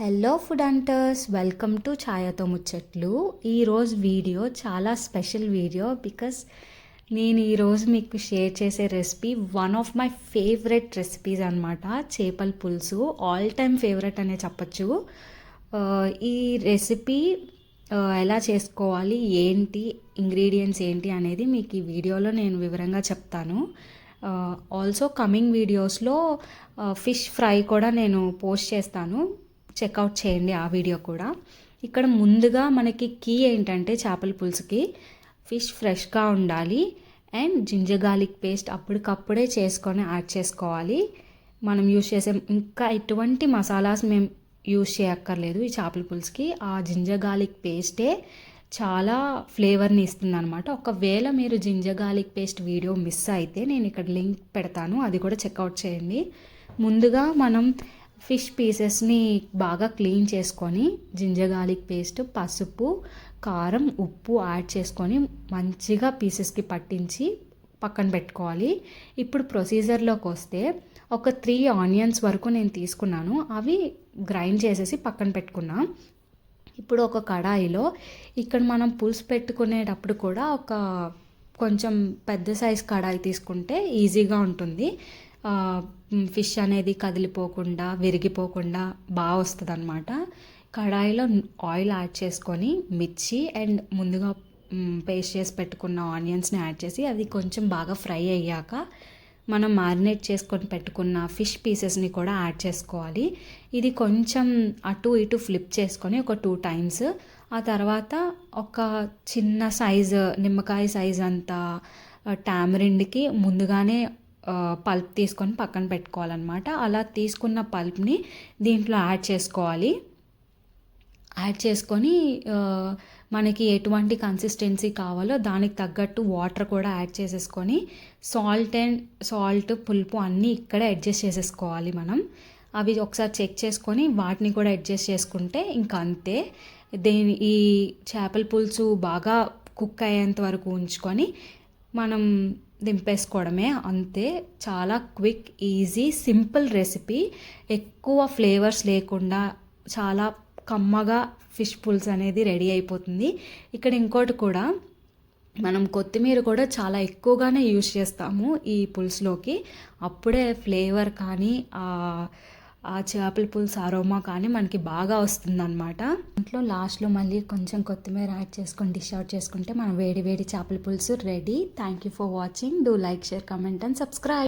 Hello food hunters welcome to ఛాయతో ముచ్చట్లు ఈరోజు video చాలా స్పెషల్ వీడియో బికాస్ నేను ఈరోజు మీకు షేర్ చేసే recipe one of my favourite recipes అనమాట చేపల పులుసు ఆల్ టైమ్ ఫేవరెట్ అనే చెప్పచ్చు. ఈ రెసిపీ ఎలా చేసుకోవాలి ఏంటి ఇంగ్రీడియంట్స్ ఏంటి అనేది మీకు ఈ వీడియోలో నేను వివరంగా చెప్తాను. ఆల్సో కమింగ్ వీడియోస్లో ఫిష్ ఫ్రై కూడా నేను పోస్ట్ చేస్తాను. చెక్అవుట్ చేయండి ఆ వీడియో కూడా. ఇక్కడ ముందుగా మనకి కీ ఏంటంటే చేపల పులుసుకి ఫిష్ ఫ్రెష్గా ఉండాలి అండ్ జింజర్ గార్లిక్ పేస్ట్ అప్పటికప్పుడే చేసుకొని యాడ్ చేసుకోవాలి. మనం యూజ్ చేసే ఇంకా ఎటువంటి మసాలాస్ మేము యూస్ చేయక్కర్లేదు ఈ చేపల పులుసుకి. ఆ జింజర్ గార్లిక్ పేస్టే చాలా ఫ్లేవర్ని ఇస్తుంది అనమాట ఒకవేళ మీరు ginger garlic paste video miss అయితే నేను ఇక్కడ లింక్ పెడతాను అది కూడా చెక్అవుట్ చేయండి. ముందుగా మనం ఫిష్ పీసెస్ని బాగా క్లీన్ చేసుకొని జింజర్ గార్లిక్ పేస్ట్ పసుపు కారం ఉప్పు యాడ్ చేసుకొని మంచిగా పీసెస్కి పట్టించి పక్కన పెట్టుకోవాలి. ఇప్పుడు ప్రొసీజర్లోకి వస్తే ఒక త్రీ ఆనియన్స్ వరకు నేను తీసుకున్నాను. అవి గ్రైండ్ చేసేసి పక్కన పెట్టుకున్నా. ఇప్పుడు ఒక కడాయిలో ఇక్కడ మనం పులుసు పెట్టుకునేటప్పుడు కూడా ఒక కొంచెం పెద్ద సైజ్ కడాయి తీసుకుంటే ఈజీగా ఉంటుంది. ఫిష్ అనేది కదిలిపోకుండా విరిగిపోకుండా బాగా వస్తుంది అనమాట కడాయిలో ఆయిల్ యాడ్ చేసుకొని మిర్చి అండ్ ముందుగా పేస్ట్ చేసి పెట్టుకున్న ఆనియన్స్ని యాడ్ చేసి అది కొంచెం బాగా ఫ్రై అయ్యాక మనం మారినేట్ చేసుకొని పెట్టుకున్న ఫిష్ పీసెస్ని కూడా యాడ్ చేసుకోవాలి. ఇది కొంచెం అటు ఇటు ఫ్లిప్ చేసుకొని ఒక టూ టైమ్స్ ఆ తర్వాత ఒక చిన్న సైజు నిమ్మకాయ సైజ్ అంత టామరిండ్కి ముందుగానే పల్ప్ తీసుకొని పక్కన పెట్టుకోవాలన్నమాట. అలా తీసుకున్న పల్ప్ని దీంట్లో యాడ్ చేసుకోవాలి. యాడ్ చేసుకొని మనకి ఎటువంటి కన్సిస్టెన్సీ కావాలో దానికి తగ్గట్టు వాటర్ కూడా యాడ్ చేసేసుకొని సాల్ట్ అండ్ సాల్ట్ పులుపు అన్నీ ఇక్కడే అడ్జస్ట్ చేసేసుకోవాలి మనం. అవి ఒకసారి చెక్ చేసుకొని వాటిని కూడా అడ్జస్ట్ చేసుకుంటే ఇంకా అంతే. దేని ఈ చేపల పులుసు బాగా కుక్ అయ్యేంత వరకు ఉంచుకొని మనం దింపేసుకోవడమే అంతే. చాలా క్విక్ ఈజీ సింపుల్ రెసిపీ. ఎక్కువ ఫ్లేవర్స్ లేకుండా చాలా కమ్మగా ఫిష్ పుల్స్ అనేది రెడీ అయిపోతుంది. ఇక్కడ ఇంకోటి కూడా మనం కొత్తిమీర కూడా చాలా ఎక్కువగానే యూజ్ చేస్తాము ఈ పులుసులోకి. అప్పుడే ఫ్లేవర్ కానీ ఆ చేపల పులుసు అరోమా కానీ మనకి బాగా వస్తుందన్నమాట. దాంట్లో లాస్ట్లో మళ్ళీ కొంచెం కొత్తిమీర యాడ్ చేసుకొని డిష్ అవుట్ చేసుకుంటే మన వేడి వేడి చేపల పులుసు ready thank you for watching do like share comment and subscribe